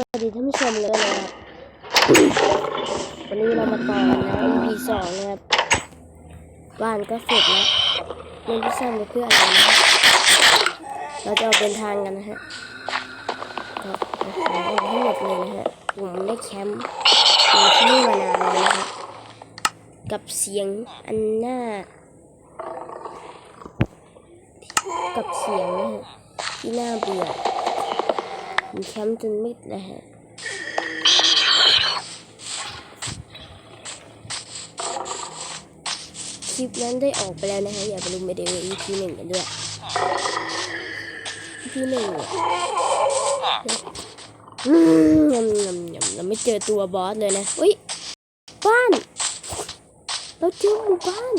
วัสดีท่านผู้ชมเลยนะครับวันนี้เรามาต่อนะ EP สองนะครับบ้านก็เสร็จแล้วเล่นพิซซ่าไปเพื่ออะไรนะเราจะออกเดินทางกันนะฮะก็เอาขอให้หมดเลยนะฮะผมได้แคมป์อยู่ที่นี่มานานแล้วนะครับกับเสียงอันน่ากับเสียงนะฮะที่น่าเบื่อ ผมแคมป์จนมืดนะฮะคลิปนั้นได้ออกไปแล้วนะฮะอย่าไปลืมไปดู EP หนึ่งกันด้วย EP หนึ่งอะอืมยำยำยำเราไม่เจอตัวบอสเลยนะอุ้ยบ้านเราเจอหมู่บ้าน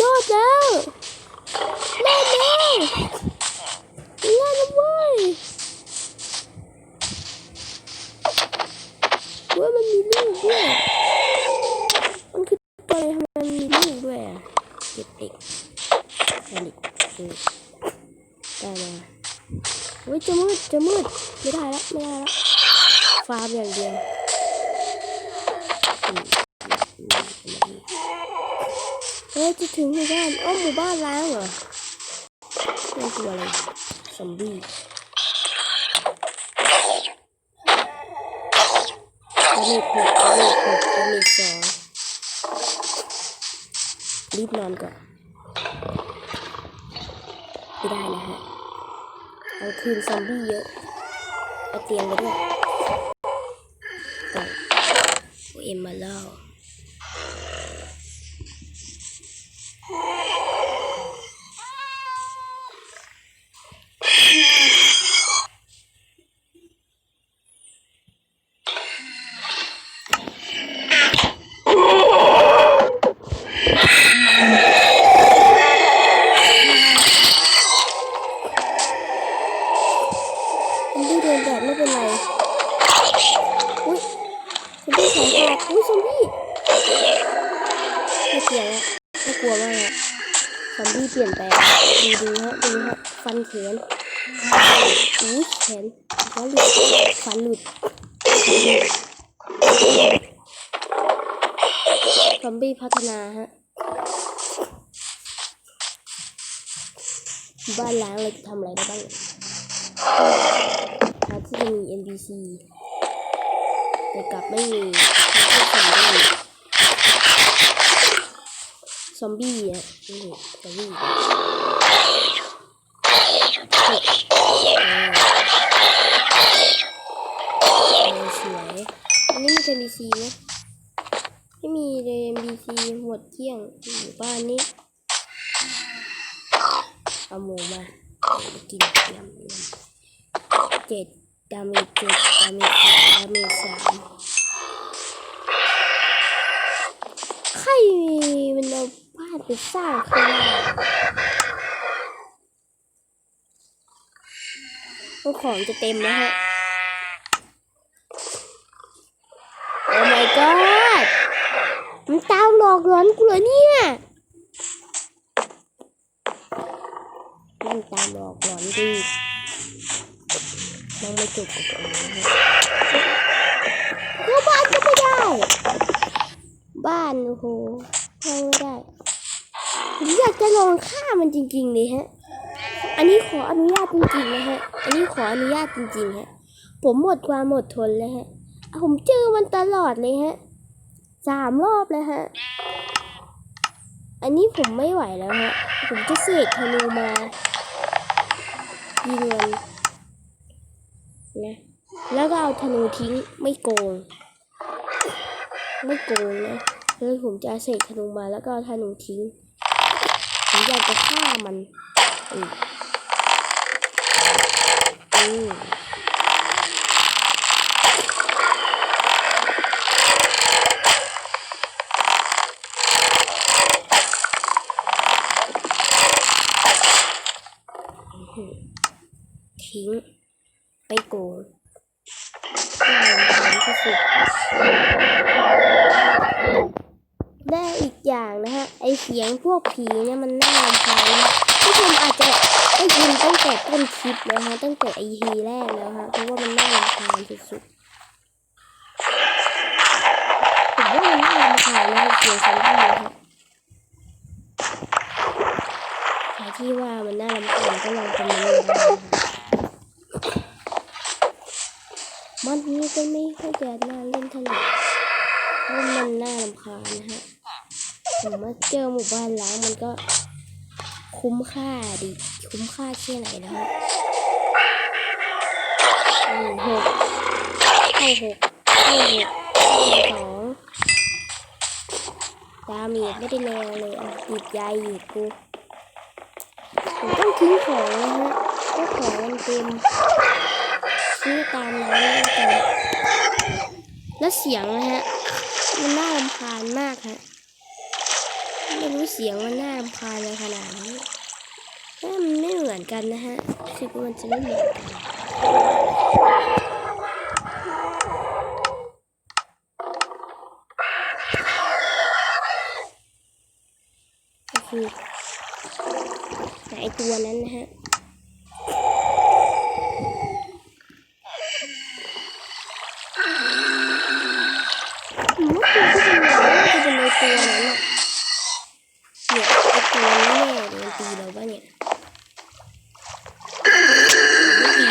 รอดแล้วรอดแล้วรอดแล้วเว้ย ว้ยมันมีลูกด้วย มันคือตัวอะไรทำไมมันมีลูกด้วยอะเก็บเด็กอันนี้อืมได้มาเฮ้ยจะมืดจะมืดไม่ได้แล้วไม่ได้แล้วฟาร์มอย่างเดียวเฮ้ยจะถึงหมู่บ้านอ้อหมู่บ้านแล้างเหรอนี่ตัวอะไรซอมบี้ดา เมจหกเลขหกเลขสองรีบนอนก่อนไม่ได้นะฮะเอาคืนซอมบี้เยอะ เอาเตียงไปด้วยต่อเอ็มมาเล่า บ้านล้างเราจะทำอะไรได้บ้างเนี่ยทาที่จะมี NPC แต่กลับไม่มีซอมบี้ซอมบี้อะนี่ซอมบี้สวยอันนี้มี NPC ไหมไม่มีเลย NPC หมดเกลี้ยงหมู่บ้านนี้ เอาหมูมากินยำยเจ็ดดาเมจเจ็ดดาเมจสามดาเมจสามใครมันเอาบ้านไปสร้างข้างล่าพวกของจะเต็มแล้วฮะ โอ้ my god มันตามหลอกหลอนกูเหรอเนี่ย จบกับเขานะเข้าบ้านก็ไม่ได้ บ้านโอ้โหเข้าไม่ได้ผมอยากจะลองฆ่ามันจริงๆเลยฮะ อันนี้ขออนุญาตจริงๆนะฮะ อันนี้ขออนุญาตจริงๆฮะ ผมหมดความอดทนเลยฮะ ผมเจอมันตลอดเลยฮะสามรอบเลยฮะ อันนี้ผมไม่ไหวแล้วฮะ ผมจะเสกธนูมายิงมัน นะแล้วก็เอาธนูทิ้งไม่โกง ไม่โกงนะเลยผมจะเสกธนูมาแล้วก็เอาธนูทิ้งผมอยากจะฆ่ามันอืมอืมทิ้ง ไม่โกงไม่ทำที่สุดได้อีกอย่างนะฮะ ไอเสียงพวกผีเนี่ยมันน่ารำคาญนะผู้ชมอาจจะได้ยินตั้งแต่ต้นคลิปแล้วฮะ ตั้งแต่ไอทีแรกแล้วฮะ เพราะว่ามันน่ารำคาญสุดๆผมว่ามันน่ารำคาญนะเสียงซอมบี้นะฮะใครที่ว่ามันน่ารำคาญก็ลองคอมเมนต์มาด้ นะคะมันนี้ก็ไม่ค่อยจะน่าเล่นเท่าไหร่เพราะมันน่ารำคาญนะฮะผมมาเจอหมู่บ้านล้างมันก็คุ้มค่าดิ คุ้มค่าแค่ไหนนะฮะหนึ่งหกเข้าหกเข้าหกสองดาเมจไม่ได้แรงเลยอะติดยายอีกกูผมต้องทิ้งของนะฮะก็ของมันเต็ม ซื้อตามร้านแล้วกันแล้วเสียงนะฮะ มันน่ารำคาญมากฮะ ไม่รู้เสียงมันน่ารำคาญเลยขนาดนี้แต่มันไม่เหมือนกันนะฮะรู้สึกว่ามันจะไม่เหมือนกันก็คือแต่ไอตัวนั้นนะฮะ ผมว่าตัวที่เป็นหนังน่าจะเป็นในตัวนั้นอะเนี่ยไอตัวนี้แน่เลยมันตีเราปะเนี่ยไม่ดี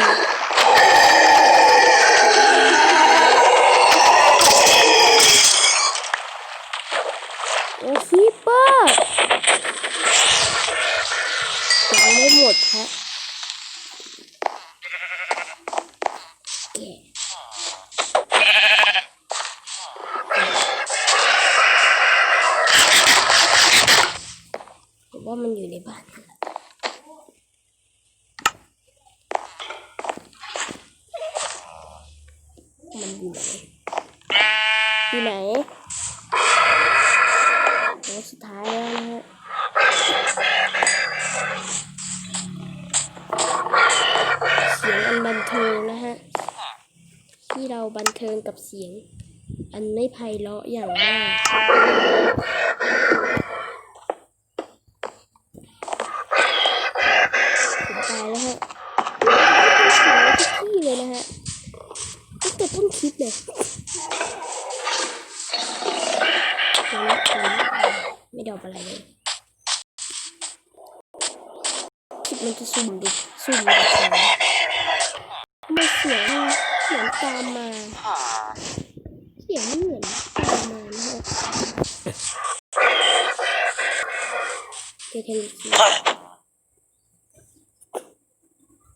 โอ้คีเปอร์ยังไม่หมดฮะแกะ ผมว่ามันอยู่ในบ้านนั่นแหละมันอยู่ไหน อยู่ไหนโอ้สุดท้ายแล้วนะฮะ เสียงอันบันเทิงนะ ฮะ ที่เราบันเทิงกับเสียง อันไม่ไพเราะอย่างมาก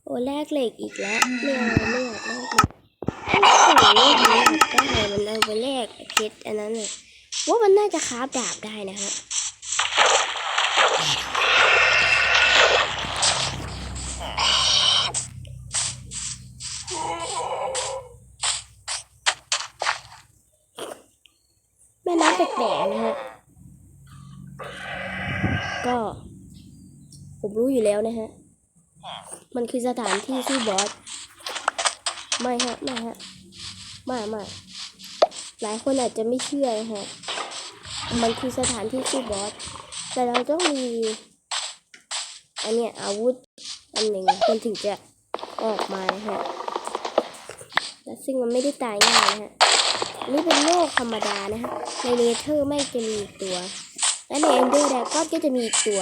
โอ้แลกเหล็กอีกแล้วไม่เอาไม่อยากแลกเหล็กโอ้โหมันอยากได้มันเอาไปแลกเพชรอันนั้นน่ะว่ามันน่าจะคราฟดาบได้นะฮะแม่น้ำแปลกๆนะฮะ ก็ ผมรู้อยู่แล้วนะฮะ มันคือสถานที่สู้บอส ไม่ฮะ ไม่ฮะ ไม่ไม่หลายคนอาจจะไม่เชื่อนะฮะ มันคือสถานที่สู้บอส แต่เราต้องมีอันเนี้ยอาวุธอันหนึ่งมันถึงจะออกมานะฮะ และซึ่งมันไม่ได้ตายง่ายนะฮะอันนี่เป็นโลกธรรมดานะฮะ ในเนเธอร์ไม่จะมีอีกตัว และในเอนเดอร์แดก็ก็จะมีอีกตัว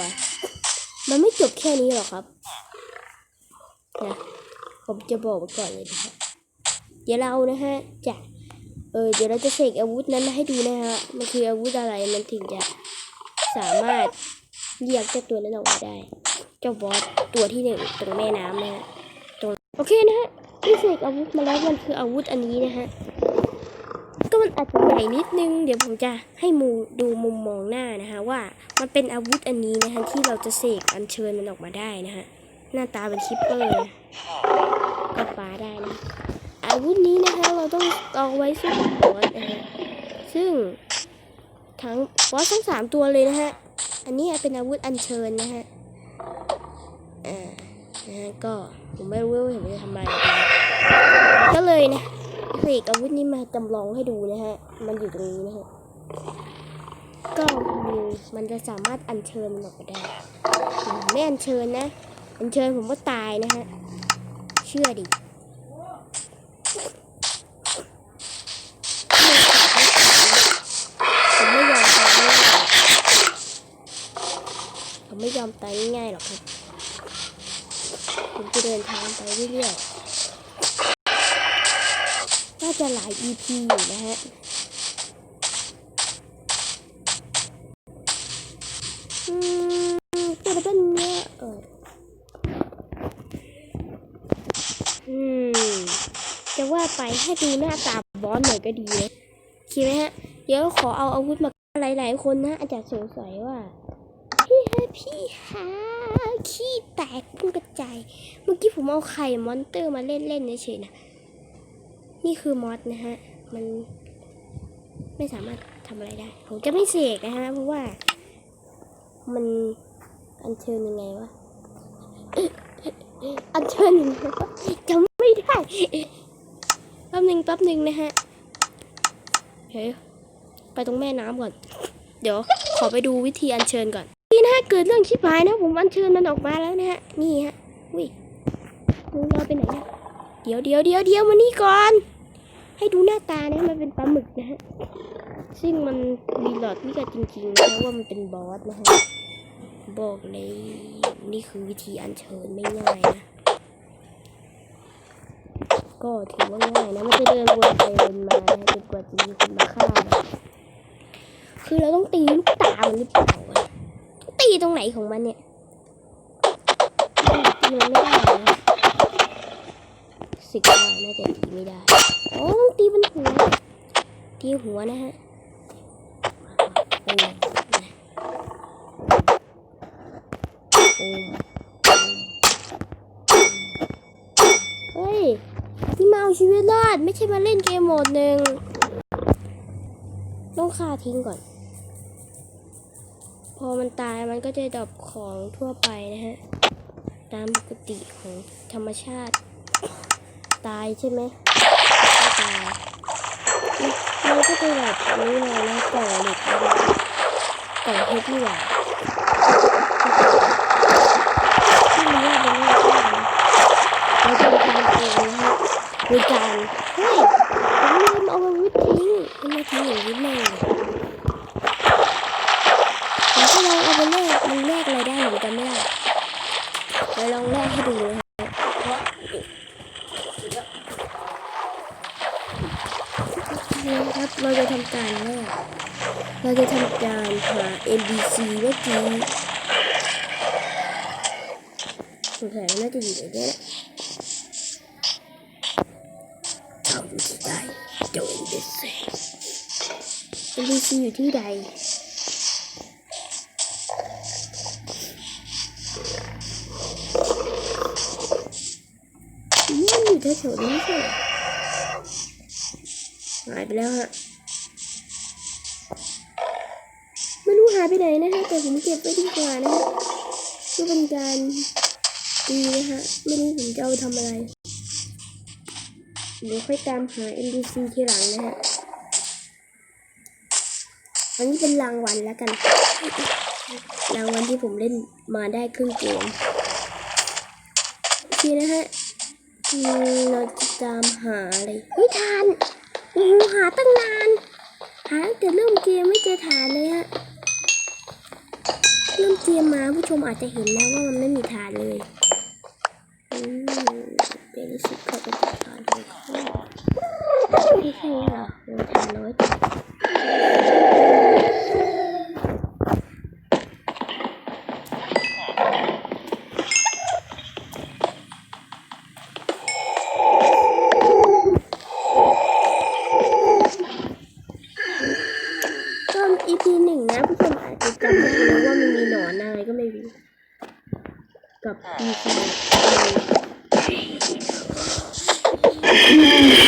มันไม่จบแค่นี้หรอกครับนะผมจะบอกไว้ก่อนเลยนะฮะเดี๋ยวเรานะฮะจะเออเดี๋ยวเราจะเสกอาวุธนั้นมาให้ดูนะฮะมันคืออาวุธอะไรมันถึงจะสามารถเรียกเจ้าตัวนั้นออกมาได้เจ้าบอสตัวที่หนึ่งตรงแม่น้ำนะฮะตรงโอเคนะฮะที่เสกอาวุธมาแล้วมันคืออาวุธอันนี้นะฮะ มันอาจจะใหญ่นิดนึง เดี๋ยวผมจะให้มูดูมุมมองหน้านะคะ ว่ามันเป็นอาวุธอันนี้นะคะที่เราจะเสกอัญเชิญมันออกมาได้นะฮะหน้าตาเป็นคิปเปอร์นะก็ฟ้าได้นะอาวุธนี้นะคะเราต้องเอาไว้สู้กับบอสนะฮะซึ่งทั้งบอสทั้งสามตัวเลยนะฮะอันนี้เป็นอาวุธอัญเชิญนะฮะอ่านะฮะก็ผมไม่รู้ว่าผมจะทำอะไรก็เลยนะ เสกอาวุธนี้มาจำลองให้ดูนะฮะ มันอยู่ตรงนี้นะฮะ ก็มีมันจะสามารถอัญเชิญมันออกไปได้ ไม่อัญเชิญนะ อัญเชิญผมก็ตายนะฮะ เชื่อดิผมไม่ยอมตายง่ายๆผมไม่ยอมตายง่ายหรอกครับ ผมจะเดินทางไปเรื่อยๆ น่าจะหลาย EP อยู่นะฮะอืมจะเป็นเนื้อเอออืม จะว่าไปให้ดูหน้าตาบอสหน่อยก็ดีนะคิดไหมฮะ เดี๋ยวขอเอาอาวุธมาหลายๆคนนะ อาจจะสงสัยว่า พี่ฮะพี่ฮะขี้แตกพุ่งกระจาย เมื่อกี้ผมเอาไข่มอนเตอร์มาเล่นๆเฉยๆนะ นี่คือมอสนะฮะ มันไม่สามารถทำอะไรได้ ผมจะไม่เสกนะฮะ เพราะว่า มันอัญเชิญยังไงวะ อัญเชิญยังไงวะจำไม่ได้ แป๊บหนึ่งแป๊บหนึ่งนะฮะ เฮ้ย ไปตรงแม่น้ำก่อน เดี๋ยวขอไปดูวิธีอัญเชิญก่อน นี่นะฮะ เกิดเรื่องชิบหายนะ ผมอัญเชิญมันออกมาแล้วนะฮะ นี่ฮะวิมึงเราไปไหนเนี่ยเดี๋ยวเดี๋ยวเดี๋ยวเดี๋ยวมานี่ก่อน ให้ดูหน้าตานะมันเป็นปลาหมึกนะฮะ ซึ่งมันมีหลอดนี่ก็จริงๆนะว่ามันเป็นบอสนะฮะ บอกเลยนี่คือวิธีอัญเชิญไม่ง่ายนะ ก็ถือว่าง่ายนะ มันจะเดินวนไปวนมานะจนกว่าจะมีคนมาฆ่านะคือเราต้องตีลูกตามันหรือเปล่าวะตีตรงไหนของมันเนี่ยตีมันไม่ได้นะสิกว่าน่าจะตีไม่ได้ อ๋อต้องตีมันหัวตีหัวนะฮะโอ้ยโอ้เฮ้ยนี่มาเอาชีวิตรอดไม่ใช่มาเล่นเกมโหมดหนึ่งต้องฆ่าทิ้งก่อน พอมันตายมันก็จะดรอปของทั่วไปนะฮะ ตามปกติของธรรมชาติ ตายใช่ไหม เราก็จะแบบนี้เลยนะกล่องเหล็กอะไรกล่องเพชรนี่หว่าที่มันแยกเป็นแยกได้นะเราจะทำเองนะฮะโดยการเฮ้ย แถวๆนี้ไม่ใช่เหรอหายไปแล้วฮะไม่รู้หายไปไหนนะฮะแต่ผมเก็บไว้ดีกว่านะฮะเพื่อเป็นการดีนะฮะไม่รู้ผมจะเอาทำอะไรเดี๋ยวค่อยตามหา NPC ทีหลังนะฮะอันนี้เป็นรางวัลแล้วกัน รางวัลที่ผมเล่นมาได้ครึ่งเกมโอเคนะฮะ เราจะตามหาอะไรเฮ้ยทานอ้โหาตั้งนาน หาตั้งแต่เริ่มเกมไม่เจอฐานเลยฮะเริ่มเกมมาผู้ชมอาจจะเห็นแล้วว่ามันไม่มีฐานเลยเดี๋ยวรู้สึกเขาจะติดฐานเลยไม่ใช่เหรอโอ้ฐานน้อย Yeah.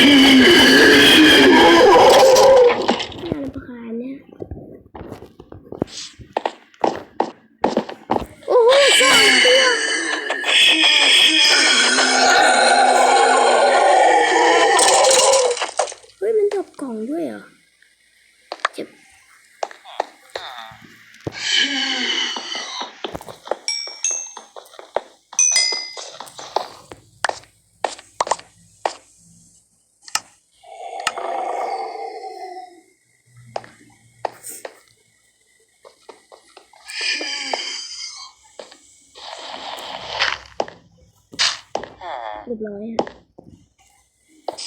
เรียบร้อยฮะ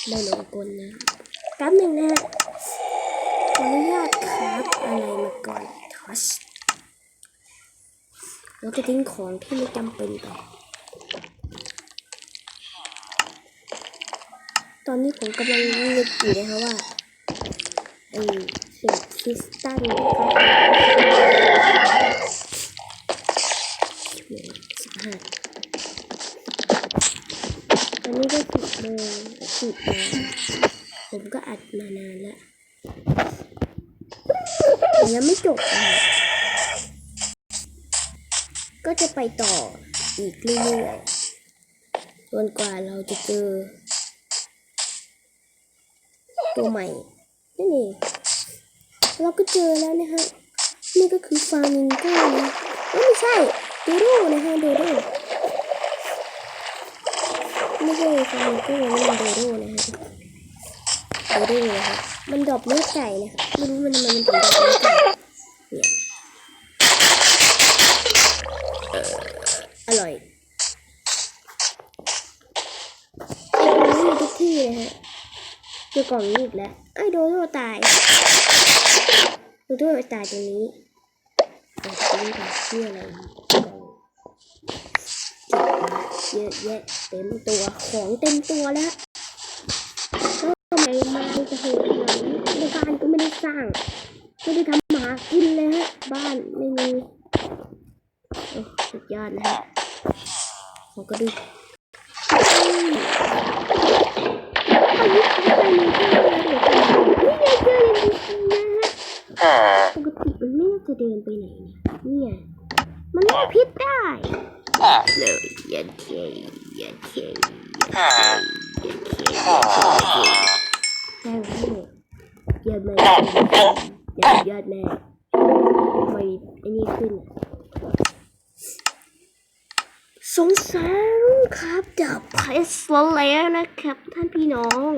ได้ลงกลนะครับแป๊บหนึ่งนะฮะขออนุญาตครับอะไรมาก่อนทอชเราจะทิ้งของที่ไม่จำเป็นไปตอนนี้ผมกำลังนึกอยู่นะคะว่าไอ้เศษคริสตัลนะครับห้าตอน นี้ก็สิบโมงสิบโมงผมก็อัดมานานล้วแต่ยังไม่จบอะก็จะไปต่ออีกเรื่อยๆจนกว่าเราจะเจอ ตัวใหม่นั่นเองเราก็เจอแล้วนะฮะ นี่ก็คือฟามิงโก้นะไม่ใช่ดโดนะฮะดโด ไม่ใช่ฟามิงโก้นี่มันโดโดนะฮะโดโดนะฮะมันดรอปเนื้อไก่นะครับไม่รู้มันมันมันถึงดรอปเนื้อไก่เนี่ยอร่อยมีทุกที่นะฮะเจอกล่องนี้อีกแล้วไอ้โดโดตายโดโดตายตรงนี้เอ้ยตรงนี้ค่ะชื่ออะไรเยอะแยะ เต็มตัวของเต็มตัวแล้วก็ไม่มาจะโหดขนาดนี้ในบ้านก็ไม่ได้สร้างไม่ได้ทำหมากินเลยฮะบ้านไม่มีโอ้สุดยอดนะฮะขอกระดูกอืมอันนี้คือไปในที่เราเดี๋ยวนี่ไงเจออย่างนี้นะฮะปกติมันไม่น่าจะเดินไปไหนเนี่ยเนี่ยมันไม่พิษได้ เลยยันเคยันเคยันเคยันเคแม่งให้ยอดแม่ยอดยอดแม่ทำไมไอ้นี่ขึ้นอะสงสารครับดับเพสแล้วนะครับท่านพี่น้อง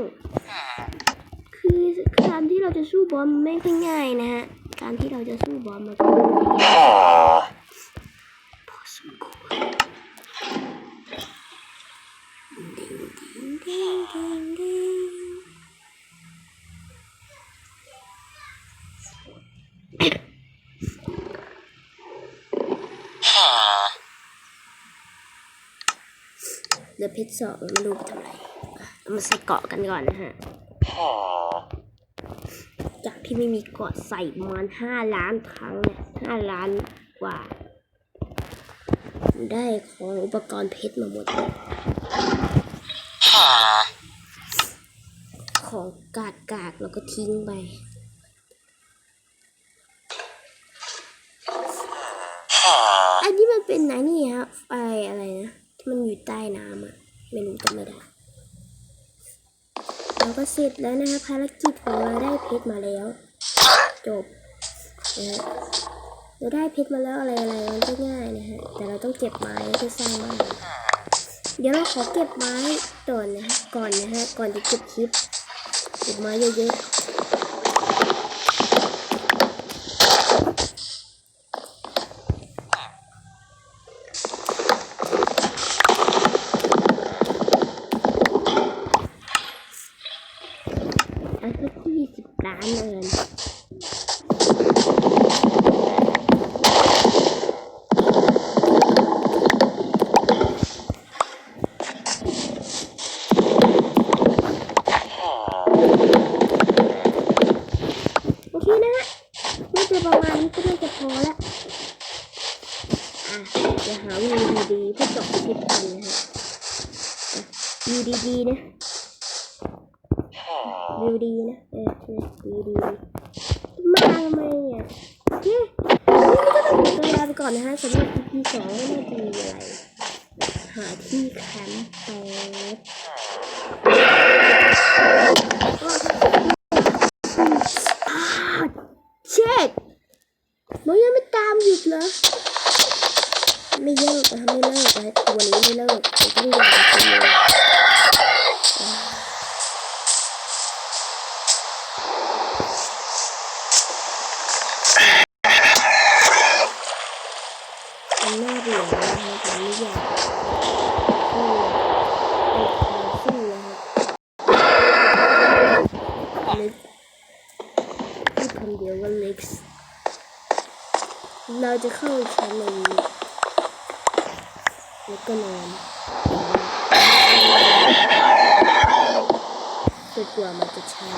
คือการที่เราจะสู้บอลไม่ง่ายนะฮะ การที่เราจะสู้บอลมันก็ ไม่ได้ง่ายวรดิ้งดิ้งดิ้งดิ้งดิ้งเหลือเพชรสองไม่รู้ทำไมมาใส่เกาะกันก่อนนะฮะ จากที่ไม่มีเกาะใส่มาณห้าล้านครั้งเนี่ยห้าล้านกว่า ได้ของอุปกรณ์เพชรมาหมดของกากกากแล้วก็ทิ้งไปอันนี้มันเป็นไหนนี่ฮะไฟอะไรนะที่มันอยู่ใต้น้ำอะไม่รู้จำไม่ได้เราก็เสร็จแล้วนะคะภารกิจของเราได้เพชรมาแล้ว จบนะ เราได้เพชรมาแล้วอะไรอะไรมันก็ง่ายนะฮะ แต่เราต้องเก็บไม้เพื่อสร้างบ้านเดี๋ยวเราขอเก็บไม้ก่อนนะฮะ ก่อนนะฮะ ก่อนจะเก็บคลิป เก็บไม้เยอะๆ นึงแล้วก็นอนจะกลัวมันจะช้า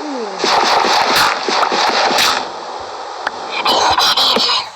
อือ